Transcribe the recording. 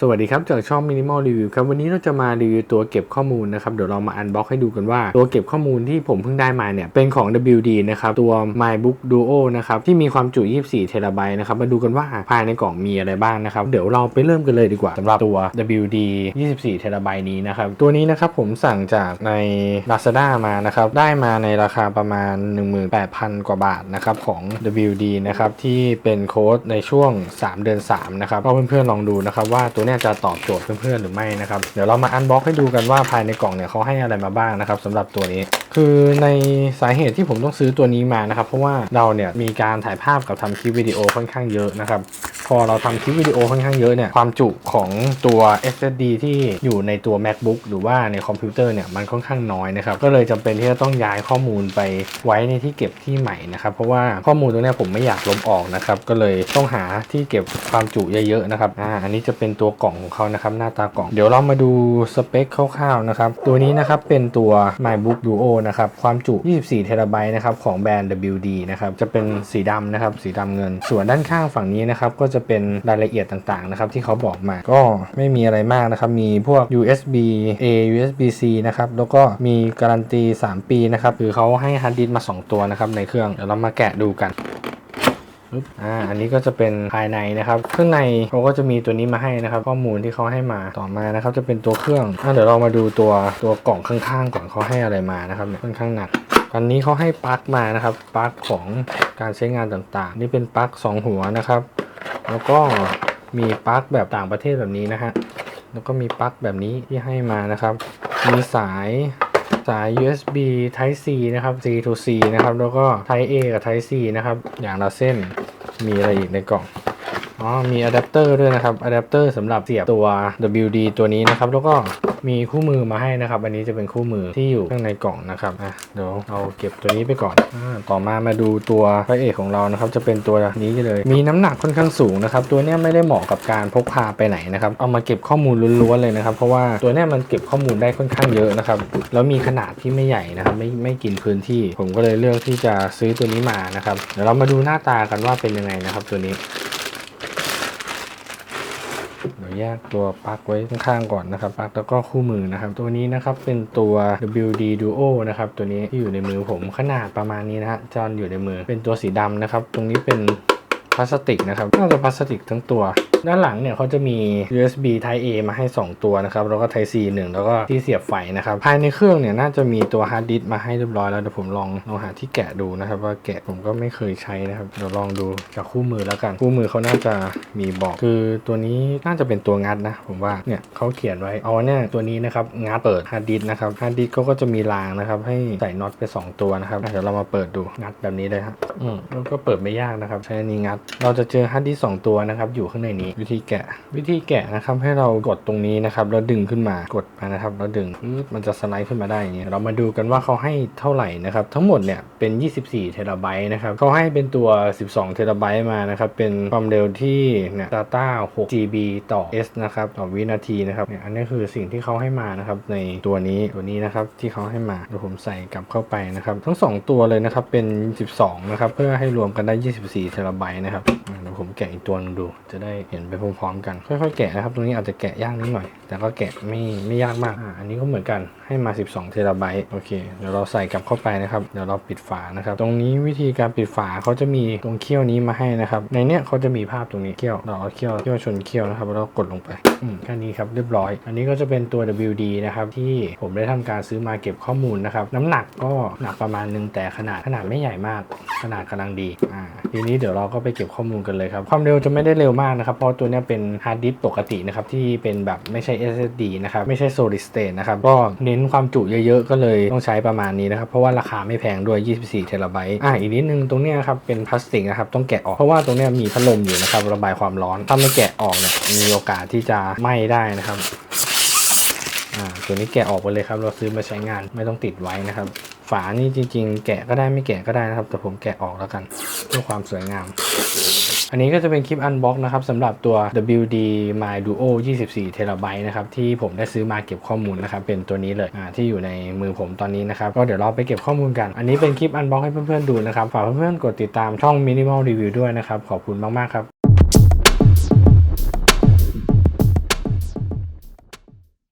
สวัสดีครับจากช่อง Minimal Review ครับวันนี้เราจะมารีวิวตัวเก็บข้อมูลนะครับเดี๋ยวเรามาอันบ็อกให้ดูกันว่า ตัวเก็บข้อมูลที่ผมเพิ่งได้มาเนี่ยเป็นของ WD นะครับตัว MyBook Duo นะครับที่มีความจุ 24 เทราไบต์นะครับมาดูกันว่าภายในกล่องมีอะไรบ้างนะครับเดี๋ยวเราไปเริ่มกันเลยดีกว่าสำหรับตัว WD 24 เทราไบต์นี้นะครับตัวนี้นะครับผมสั่งจากใน Lazada มานะครับได้มาในราคาประมาณ 18,000 กว่าบาทนะครับของ WD นะครับที่เป็นโค้ดในช่วง 3 เดือน3นะครับก็เพื่อนๆลองดูนะครับว่าตัวเนี่ยจะตอบโจทย์เพื่อนๆหรือไม่นะครับ เดี๋ยวเรามาอันบ็อกให้ดูกันว่าภายในกล่องเนี่ยเขาให้อะไรมาบ้างนะครับสำหรับตัวนี้ คือในสาเหตุที่ผมต้องซื้อตัวนี้มานะครับ เพราะว่าเราเนี่ยมีการถ่ายภาพกับทำคลิปวิดีโอค่อนข้างเยอะนะครับ พอเราทำคลิปวิดีโอค่อนข้างเยอะเนี่ยความจุของตัว SSD ที่อยู่ในตัว MacBook หรือว่าในคอมพิวเตอร์เนี่ยมันค่อนข้างน้อยนะครับก็เลยจำเป็นที่จะต้องย้ายข้อมูลไปไว้ในที่เก็บที่ใหม่นะครับเพราะว่าข้อมูลตัวนี้ผมไม่อยากลบออกนะครับก็เลยต้องหาที่เก็บความจุเยอะๆนะครับอ่าอันนี้จะเป็นตัวกล่องของเขานะครับหน้าตากล่อง เดี๋ยวเรามาดูสเปคคร่าวๆนะครับตัวนี้นะครับเป็นตัว MacBook Duo นะครับความจุ 24เทราไบต์นะครับของแบรนด์ WD นะครับจะเป็นสีดำนะครับสีดำเงิน ส่วนด้านข้างฝั่งนี้นะครับก็จะะเป็นรายละเอียดต่างๆนะครับที่เขาบอกมาก็ไม่มีอะไรมากนะครับ มีพวก USB A USB C นะครับแล้วก็มีการันตี 3 ปีนะครับคือเขาให้ฮาร์ดดิสก์มา 2 ตัวนะครับในเครื่องเดี๋ยวเรามาแกะดูกันอ่า อันนี้ก็จะเป็นภายในนะครับเครื่องในเขาก็จะมีตัวนี้มาให้นะครับ ข้อมูลที่เขาให้มาต่อมานะครับ จะเป็นตัวเครื่องอ่าเดี๋ยวเรามาดูตัวตัวกล่องข้างๆก่อนเขาให้อะไรมานะครับเนี่ยค่อนข้างหนักอันนี้เขาให้ปลั๊กมานะครับปลั๊กของการใช้งานต่างๆ นี่เป็นปลั๊ก2 หัวนะครับ แล้วก็มีปลั๊กแบบต่างประเทศแบบนี้นะฮะ แล้วก็มีปลั๊กแบบนี้ที่ให้มานะครับ มีสายสาย USB Type C นะครับ C to C นะครับ แล้วก็ Type A กับ Type C นะครับ อย่างละเส้น มีอะไรอีกในกล่อง อ๋อมีอะแดปเตอร์ด้วยนะครับอะแดปเตอร์สำหรับเสียบตัว WD ตัวนี้นะครับแล้วก็มีคู่มือมาให้นะครับ อันนี้จะเป็นคู่มือที่อยู่ข้างในกล่องนะครับอะเดี๋ยวเอาเก็บตัวนี้ไปก่อนอ่าต่อมามาดูตัวพระเอกของเรานะครับ จะเป็นตัวนี้เลย มีน้ำหนักค่อนข้างสูงนะครับ ตัวเนี้ยไม่ได้เหมาะกับการพกพาไปไหนนะครับ เอามาเก็บข้อมูลล้วนๆเลยนะครับ เพราะว่าตัวเนี้ยมันเก็บข้อมูลได้ค่อนข้างเยอะนะครับ แล้วมีขนาดที่ไม่ใหญ่นะครับ ไม่ไม่กินพื้นที่ ผมก็เลยเลือกที่จะซื้อตัวนี้มานะครับ เดี๋ยวเรามาดูหน้าตากันว่าเป็นยังไงนะครับ ตัวนี้ เดี๋ยวแยกตัวปลั๊กไว้ข้างๆก่อนนะครับปลั๊กแล้วก็คู่มือนะครับ ตัวนี้นะครับเป็นตัว WD Duo นะครับตัวนี้ที่อยู่ในมือผมขนาดประมาณนี้นะฮะจอนอยู่ในมือเป็นตัวสีดำนะครับ ตรงนี้เป็นพลาสติกนะครับน่าจะพลาสติกทั้งตัว ด้านหลังเนี่ยเขาจะมี USB Type A มาให้ 2 ตัวนะครับ แล้วก็ Type C 1 แล้วก็ที่เสียบไฟนะครับ ภายในเครื่องเนี่ยน่าจะมีตัวฮาร์ดดิสก์มาให้เรียบร้อยแล้วเดี๋ยวผมลองลองหาที่แกะดูนะครับว่าแกะผมก็ไม่เคยใช้นะครับ เดี๋ยวลองดูจากคู่มือแล้วกัน คู่มือเขาน่าจะมีบอก คือตัวนี้น่าจะเป็นตัวงัดนะ ผมว่าเนี่ยเขาเขียนไว้เอาเนี่ยตัวนี้นะครับงัดเปิดฮาร์ดดิสก์นะครับฮาร์ดดิสก์เขาก็จะมีรางนะครับให้ใส่น็อตไป 2 ตัวนะครับเดี๋ยวเรามาเปิดดูงัดแบบนี้เลยครับอืมแล้วก็เปิดไม่ยากนะครับใช้นี้งัด เราจะเจอฮาร์ดดิสสองตัวนะครับอยู่ข้างในนี้วิธีแกะ วิธีแกะนะครับให้เรากดตรงนี้นะครับแล้วดึงขึ้นมากดมานะครับแล้วดึงมันจะสไลด์ขึ้นมาได้อย่างเงี้ยเรามาดูกันว่าเขาให้เท่าไหร่นะครับทั้งหมดเนี่ยเป็น 24 เทราไบต์นะครับเขาให้เป็นตัว 12 เทราไบต์มานะครับเป็นความเร็วที่เนี่ย data 6 GB ต่อ S นะครับต่อวินาทีนะครับเนี่ยอันนี้คือสิ่งที่เขาให้มานะครับในตัวนี้ตัวนี้นะครับที่เขาให้มาเดี๋ยวผมใส่กลับเข้าไปนะครับทั้งสองตัวเลยนะครับเป็น 12 นะครับเพื่อให้รวมกันได้ 24 เทราไบต์นะครับเดี๋ยวผมแกะอีกตัวนึงดูจะได้เห็นไปพร้อมๆกัน ค่อยๆแกะนะครับ ตรงนี้อาจจะแกะยากนิดหน่อย แต่ก็แกะไม่ไม่ยากมากออันนี้ก็เหมือนกันให้มา 12 เทราไบต์โอเค เดี๋ยวเราใส่กลับเข้าไปนะครับ เดี๋ยวเราปิดฝานะครับ ตรงนี้วิธีการปิดฝาเขาจะมีตรงเขี้ยวนี้มาให้นะครับ ในเนี้ยเขาจะมีภาพตรงนี้เขี้ยว เราเอาเขี้ยวเขี้ยวชนเขี้ยวนะครับแล้วกดลงไปอืมแค่นี้ครับเรียบร้อย อันนี้ก็จะเป็นตัว WD นะครับที่ผมได้ทำการซื้อมาเก็บข้อมูลนะครับ น้ำหนักก็หนักประมาณนึงแต่ขนาดขนาดไม่ใหญ่มาก ขนาดกำลังดีอ่าทีนี้เดี๋ยวเราก็ไปเก็บข้อมูลกันเลยครับความเร็วจะไม่ได้เร็วมากนะครับเพราะตัวเนี้ยเป็นฮาร์ดดิสก์ปกตินะครับที่เป็นแบบไม่ใช่ SSD นะครับ ไม่ใช่ solid state นะครับ ก็เน้นความจุเยอะๆ ก็เลยต้องใช้ประมาณนี้นะครับ เพราะว่าราคาไม่แพงด้วย 24เทราไบต์อ่าอีกนิดนึงตรงเนี้ยครับ เป็นพลาสติกนะครับ ต้องแกะออก เพราะว่าตรงเนี้ยมีพัดลมอยู่นะครับ ระบายความร้อน ถ้าไม่แกะออกเนี่ย มีโอกาสที่จะไหม้ได้นะครับอ่าตัวนี้แกะออกไปเลยครับ เราซื้อมาใช้งานไม่ต้องติดไว้นะครับ ฝานี่จริง ๆ แกะก็ได้ไม่แกะก็ได้นะครับ แต่ผมแกะออกแล้วกันเพื่อความสวยงาม อันนี้ก็จะเป็นคลิปอันบ็อกนะครับสำหรับตัว WD My Duo 24เทราไบต์นะครับที่ผมได้ซื้อมาเก็บข้อมูลนะครับเป็นตัวนี้เลยอ่าที่อยู่ในมือผมตอนนี้นะครับก็เดี๋ยวเราไปเก็บข้อมูลกัน อันนี้เป็นคลิปอันบ็อกให้เพื่อนๆดูนะครับฝากเพื่อนๆกดติดตามช่อง Minimal Review ด้วยนะครับขอบคุณมากๆครับ